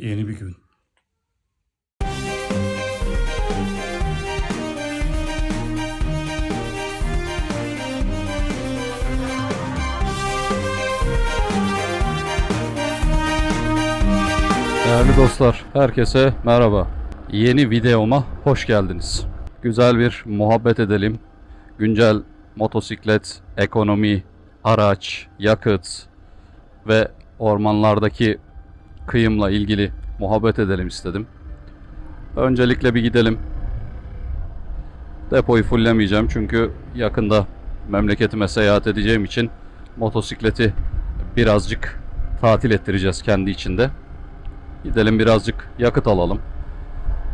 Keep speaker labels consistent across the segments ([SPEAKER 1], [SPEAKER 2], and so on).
[SPEAKER 1] Yeni bir gün.
[SPEAKER 2] Değerli dostlar, herkese merhaba. Yeni videoma hoş geldiniz. Güzel bir muhabbet edelim. Güncel motosiklet, ekonomi, araç, yakıt ve ormanlardaki kıyımla ilgili muhabbet edelim istedim. Öncelikle bir gidelim. Depoyu fullemeyeceğim çünkü yakında memleketime seyahat edeceğim için motosikleti birazcık tatil ettireceğiz kendi içinde. Gidelim birazcık yakıt alalım.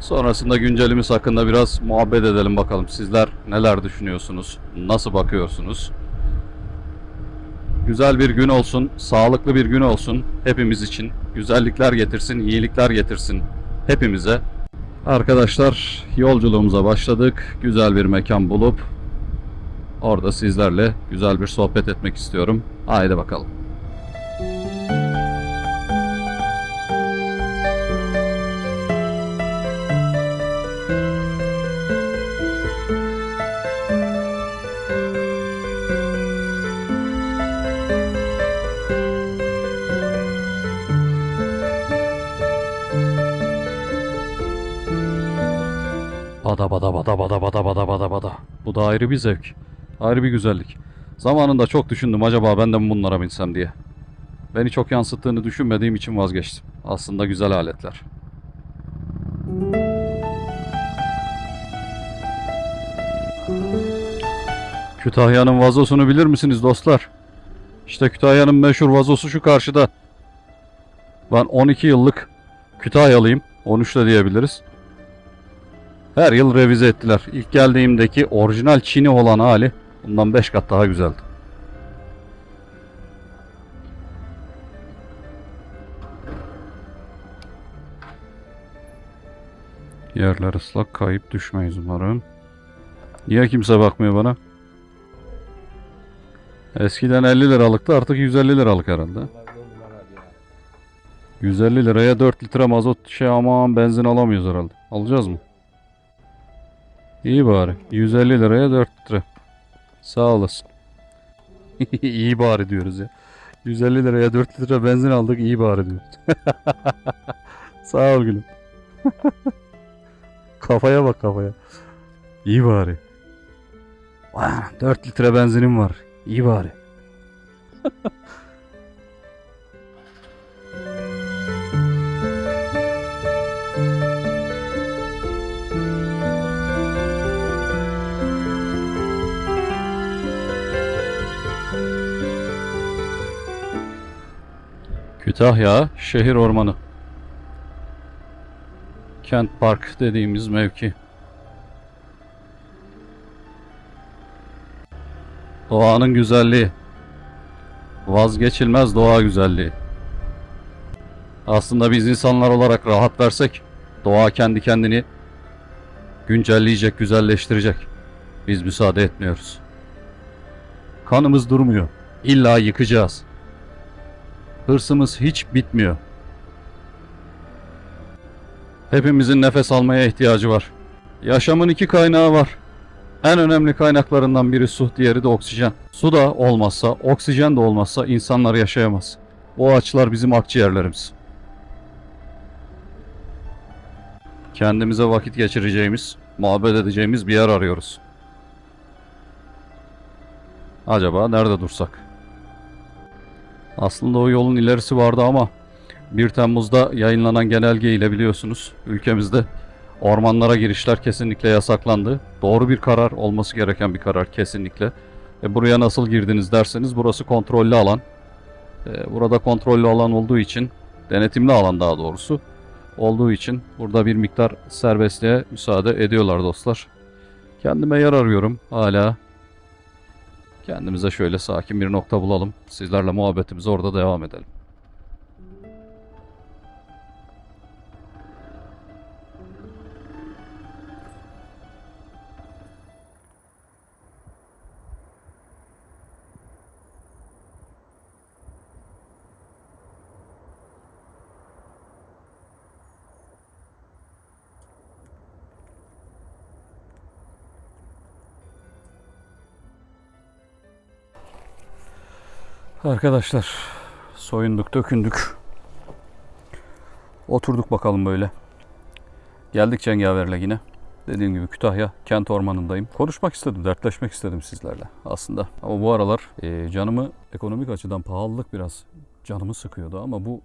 [SPEAKER 2] Sonrasında güncelimiz hakkında biraz muhabbet edelim bakalım. Sizler neler düşünüyorsunuz? Nasıl bakıyorsunuz? Güzel bir gün olsun, sağlıklı bir gün olsun hepimiz için. Güzellikler getirsin, iyilikler getirsin hepimize. Arkadaşlar yolculuğumuza başladık. Güzel bir mekan bulup orada sizlerle güzel bir sohbet etmek istiyorum. Haydi bakalım. Bada bada bada bada. Bu da ayrı bir zevk. Ayrı bir güzellik. Zamanında çok düşündüm acaba ben de mi bunlara binsem diye. Beni çok yansıttığını düşünmediğim için vazgeçtim. Aslında güzel aletler. Kütahya'nın vazosunu bilir misiniz dostlar? İşte Kütahya'nın meşhur vazosu şu karşıda. Ben 12 yıllık Kütahyalıyım. 13 de diyebiliriz. Her yıl revize ettiler. İlk geldiğimdeki orijinal Çin'i olan hali bundan 5 kat daha güzeldi. Yerler ıslak kayıp düşmeyiz umarım. Niye kimse bakmıyor bana? Eskiden 50 liralıktı artık 150 liralık herhalde. 150 liraya 4 litre mazot şey aman benzin alamıyoruz herhalde. Alacağız mı? İyi bari. 150 liraya 4 litre. Sağ olasın. iyi bari diyoruz ya. 150 liraya 4 litre benzin aldık iyi bari diyoruz. Sağ ol gülüm. kafaya bak kafaya. İyi bari. Vah, 4 litre benzinim var. İyi bari. Kütahya şehir ormanı. Kent Park dediğimiz mevki. Doğanın güzelliği. Vazgeçilmez doğa güzelliği. Aslında biz insanlar olarak rahat versek doğa kendi kendini güncelleyecek, güzelleştirecek. Biz müsaade etmiyoruz. Kanımız durmuyor. İlla yıkacağız. Hırsımız hiç bitmiyor. Hepimizin nefes almaya ihtiyacı var. Yaşamın iki kaynağı var. En önemli kaynaklarından biri su, diğeri de oksijen. Su da olmazsa, oksijen de olmazsa insanlar yaşayamaz. Bu ağaçlar bizim akciğerlerimiz. Kendimize vakit geçireceğimiz, muhabbet edeceğimiz bir yer arıyoruz. Acaba nerede dursak? Aslında o yolun ilerisi vardı ama 1 Temmuz'da yayınlanan genelge ile biliyorsunuz ülkemizde ormanlara girişler kesinlikle yasaklandı. Doğru bir karar olması gereken bir karar kesinlikle. E buraya nasıl girdiniz derseniz burası kontrollü alan. E, burada kontrollü alan olduğu için denetimli alan daha doğrusu olduğu için burada bir miktar serbestliğe müsaade ediyorlar dostlar. Kendime yer arıyorum hala. Kendimize şöyle sakin bir nokta bulalım. Sizlerle muhabbetimize orada devam edelim. Arkadaşlar soyunduk dökündük. Oturduk bakalım böyle. Geldik Cengaver'le yine. Dediğim gibi Kütahya kent ormanındayım. Konuşmak istedim, dertleşmek istedim sizlerle aslında. Ama bu aralar e, canımı ekonomik açıdan pahalılık biraz canımı sıkıyordu ama bu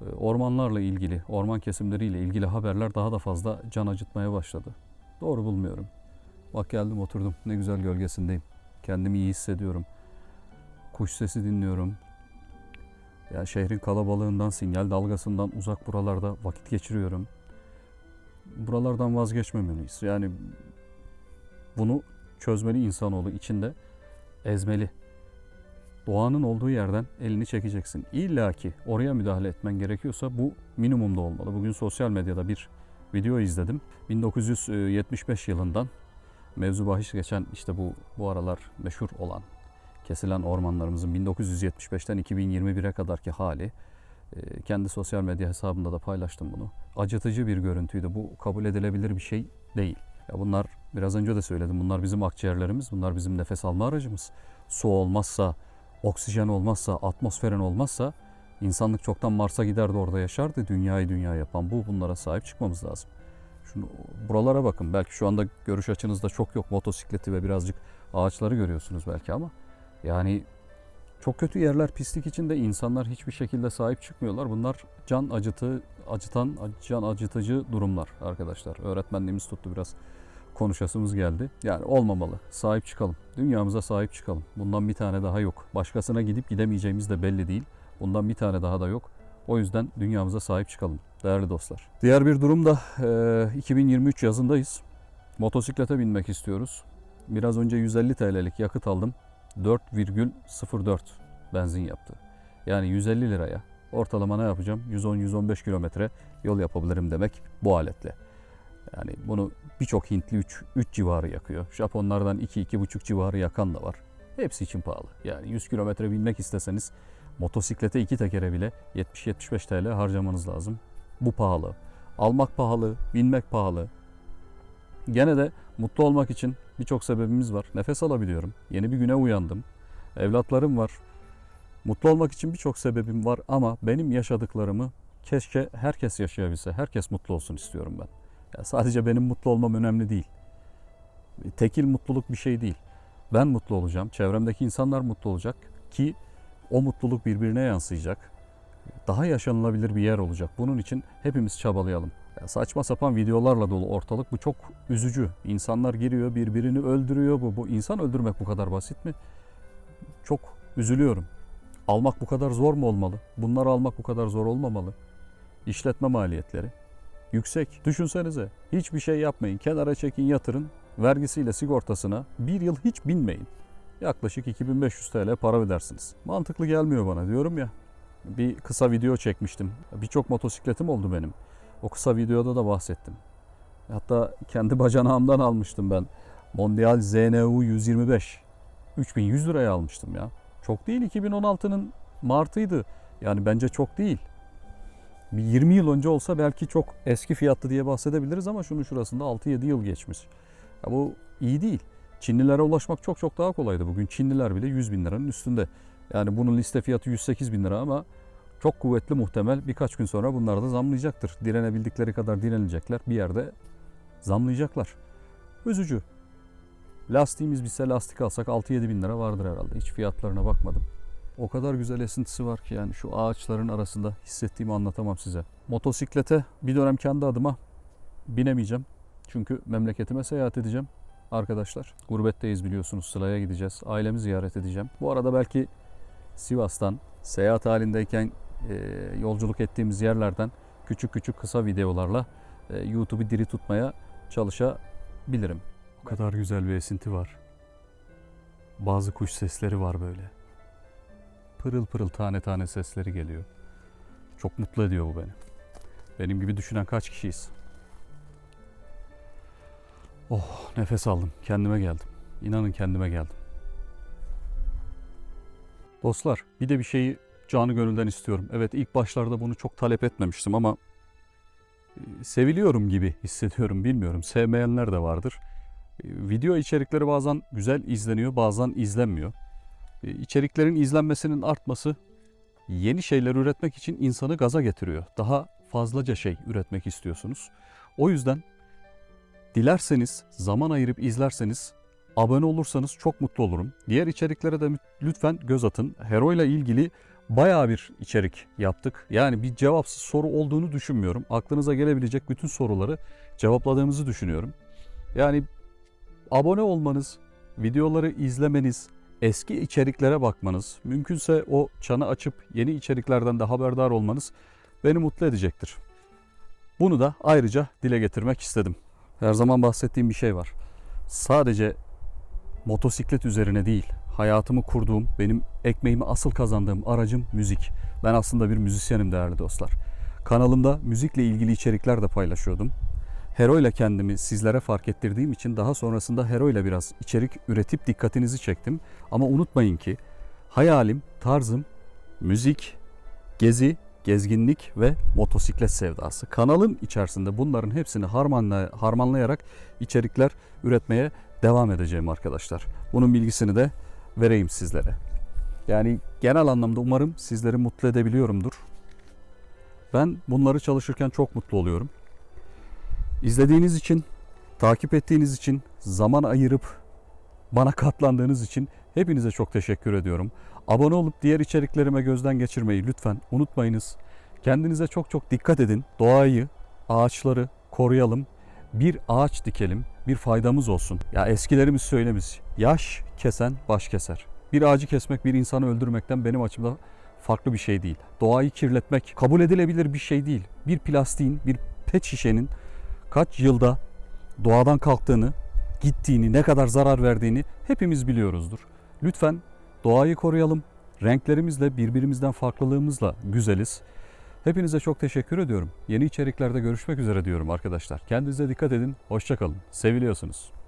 [SPEAKER 2] e, ormanlarla ilgili, orman kesimleriyle ilgili haberler daha da fazla can acıtmaya başladı. Doğru bulmuyorum. Bak geldim oturdum. Ne güzel gölgesindeyim. Kendimi iyi hissediyorum. Kuş sesi dinliyorum. Ya şehrin kalabalığından, sinyal dalgasından uzak buralarda vakit geçiriyorum. Buralardan vazgeçmemeliyiz. Yani bunu çözmeli insanoğlu içinde ezmeli. Doğanın olduğu yerden elini çekeceksin. İlla ki oraya müdahale etmen gerekiyorsa bu minimumda olmalı. Bugün sosyal medyada bir video izledim. 1975 yılından mevzu bahis geçen işte bu bu aralar meşhur olan kesilen ormanlarımızın 1975'ten 2021'e kadarki hali e, kendi sosyal medya hesabımda da paylaştım bunu. Acıtıcı bir görüntüydü. Bu kabul edilebilir bir şey değil. Ya bunlar biraz önce de söyledim. Bunlar bizim akciğerlerimiz. Bunlar bizim nefes alma aracımız. Su olmazsa, oksijen olmazsa, atmosferin olmazsa insanlık çoktan Mars'a giderdi orada yaşardı. Dünyayı dünya yapan bu. Bunlara sahip çıkmamız lazım. Şunu buralara bakın. Belki şu anda görüş açınızda çok yok motosikleti ve birazcık ağaçları görüyorsunuz belki ama yani çok kötü yerler pislik içinde insanlar hiçbir şekilde sahip çıkmıyorlar. Bunlar can acıtı, acıtan, can acıtıcı durumlar arkadaşlar. Öğretmenliğimiz tuttu biraz konuşasımız geldi. Yani olmamalı. Sahip çıkalım. Dünyamıza sahip çıkalım. Bundan bir tane daha yok. Başkasına gidip gidemeyeceğimiz de belli değil. Bundan bir tane daha da yok. O yüzden dünyamıza sahip çıkalım değerli dostlar. Diğer bir durum da e, 2023 yazındayız. Motosiklete binmek istiyoruz. Biraz önce 150 TL'lik yakıt aldım. 4,04 benzin yaptı. Yani 150 liraya ortalama ne yapacağım? 110-115 kilometre yol yapabilirim demek bu aletle. Yani bunu birçok Hintli 3, 3 civarı yakıyor. Japonlardan 2-2,5 civarı yakan da var. Hepsi için pahalı. Yani 100 kilometre binmek isteseniz motosiklete iki tekere bile 70-75 TL harcamanız lazım. Bu pahalı. Almak pahalı, binmek pahalı. Gene de mutlu olmak için birçok sebebimiz var. Nefes alabiliyorum. Yeni bir güne uyandım. Evlatlarım var. Mutlu olmak için birçok sebebim var ama benim yaşadıklarımı keşke herkes yaşayabilse. Herkes mutlu olsun istiyorum ben. Ya sadece benim mutlu olmam önemli değil. Tekil mutluluk bir şey değil. Ben mutlu olacağım. Çevremdeki insanlar mutlu olacak ki o mutluluk birbirine yansıyacak. Daha yaşanılabilir bir yer olacak. Bunun için hepimiz çabalayalım. Saçma sapan videolarla dolu ortalık. Bu çok üzücü. İnsanlar giriyor, birbirini öldürüyor. Bu, bu insan öldürmek bu kadar basit mi? Çok üzülüyorum. Almak bu kadar zor mu olmalı? Bunları almak bu kadar zor olmamalı. İşletme maliyetleri yüksek. Düşünsenize hiçbir şey yapmayın. Kenara çekin yatırın. Vergisiyle sigortasına bir yıl hiç binmeyin. Yaklaşık 2500 TL para ödersiniz. Mantıklı gelmiyor bana diyorum ya. Bir kısa video çekmiştim. Birçok motosikletim oldu benim. O kısa videoda da bahsettim. Hatta kendi bacanağımdan almıştım ben. Mondial ZNU 125. 3100 liraya almıştım ya. Çok değil 2016'nın Mart'ıydı. Yani bence çok değil. Bir 20 yıl önce olsa belki çok eski fiyatlı diye bahsedebiliriz ama şunun şurasında 6-7 yıl geçmiş. Ya bu iyi değil. Çinlilere ulaşmak çok çok daha kolaydı. Bugün Çinliler bile 100 bin liranın üstünde. Yani bunun liste fiyatı 108 bin lira ama çok kuvvetli muhtemel birkaç gün sonra bunlar da zamlayacaktır. Direnebildikleri kadar direnecekler. Bir yerde zamlayacaklar. Üzücü. Lastiğimiz bitse lastik alsak 6-7 bin lira vardır herhalde. Hiç fiyatlarına bakmadım. O kadar güzel esintisi var ki yani şu ağaçların arasında hissettiğimi anlatamam size. Motosiklete bir dönem kendi adıma binemeyeceğim. Çünkü memleketime seyahat edeceğim arkadaşlar. Gurbetteyiz biliyorsunuz. Sıla'ya gideceğiz. Ailemi ziyaret edeceğim. Bu arada belki Sivas'tan seyahat halindeyken yolculuk ettiğimiz yerlerden küçük küçük kısa videolarla e, YouTube'u diri tutmaya çalışabilirim. O kadar güzel bir esinti var. Bazı kuş sesleri var böyle. Pırıl pırıl tane tane sesleri geliyor. Çok mutlu ediyor bu beni. Benim gibi düşünen kaç kişiyiz? Oh nefes aldım. Kendime geldim. İnanın kendime geldim. Dostlar bir de bir şeyi canı gönülden istiyorum. Evet ilk başlarda bunu çok talep etmemiştim ama e, seviliyorum gibi hissediyorum bilmiyorum. Sevmeyenler de vardır. E, Video içerikleri bazen güzel izleniyor bazen izlenmiyor. E, İçeriklerin izlenmesinin artması yeni şeyler üretmek için insanı gaza getiriyor. Daha fazlaca şey üretmek istiyorsunuz. O yüzden dilerseniz zaman ayırıp izlerseniz abone olursanız çok mutlu olurum. Diğer içeriklere de lütfen göz atın. Hero ile ilgili bayağı bir içerik yaptık. Yani bir cevapsız soru olduğunu düşünmüyorum. Aklınıza gelebilecek bütün soruları cevapladığımızı düşünüyorum. Yani abone olmanız, videoları izlemeniz, eski içeriklere bakmanız, mümkünse o çanı açıp yeni içeriklerden de haberdar olmanız beni mutlu edecektir. Bunu da ayrıca dile getirmek istedim. Her zaman bahsettiğim bir şey var. Sadece motosiklet üzerine değil, hayatımı kurduğum, benim ekmeğimi asıl kazandığım aracım müzik. Ben aslında bir müzisyenim değerli dostlar. Kanalımda müzikle ilgili içerikler de paylaşıyordum. Hero ile kendimi sizlere fark ettirdiğim için daha sonrasında Hero ile biraz içerik üretip dikkatinizi çektim. Ama unutmayın ki hayalim, tarzım müzik, gezi, gezginlik ve motosiklet sevdası. Kanalın içerisinde bunların hepsini harmanla, harmanlayarak içerikler üretmeye devam edeceğim arkadaşlar. Bunun bilgisini de vereyim sizlere. Yani genel anlamda umarım sizleri mutlu edebiliyorumdur. Ben bunları çalışırken çok mutlu oluyorum. İzlediğiniz için, takip ettiğiniz için, zaman ayırıp bana katlandığınız için hepinize çok teşekkür ediyorum. Abone olup diğer içeriklerime gözden geçirmeyi lütfen unutmayınız. Kendinize çok çok dikkat edin. Doğayı, ağaçları koruyalım. Bir ağaç dikelim, bir faydamız olsun. Ya eskilerimiz söylemiş, yaş kesen baş keser. Bir ağacı kesmek bir insanı öldürmekten benim açımda farklı bir şey değil. Doğayı kirletmek kabul edilebilir bir şey değil. Bir plastiğin, bir pet şişenin kaç yılda doğadan kalktığını, gittiğini, ne kadar zarar verdiğini hepimiz biliyoruzdur. Lütfen doğayı koruyalım. Renklerimizle, birbirimizden farklılığımızla güzeliz. Hepinize çok teşekkür ediyorum. Yeni içeriklerde görüşmek üzere diyorum arkadaşlar. Kendinize dikkat edin. Hoşçakalın. Seviliyorsunuz.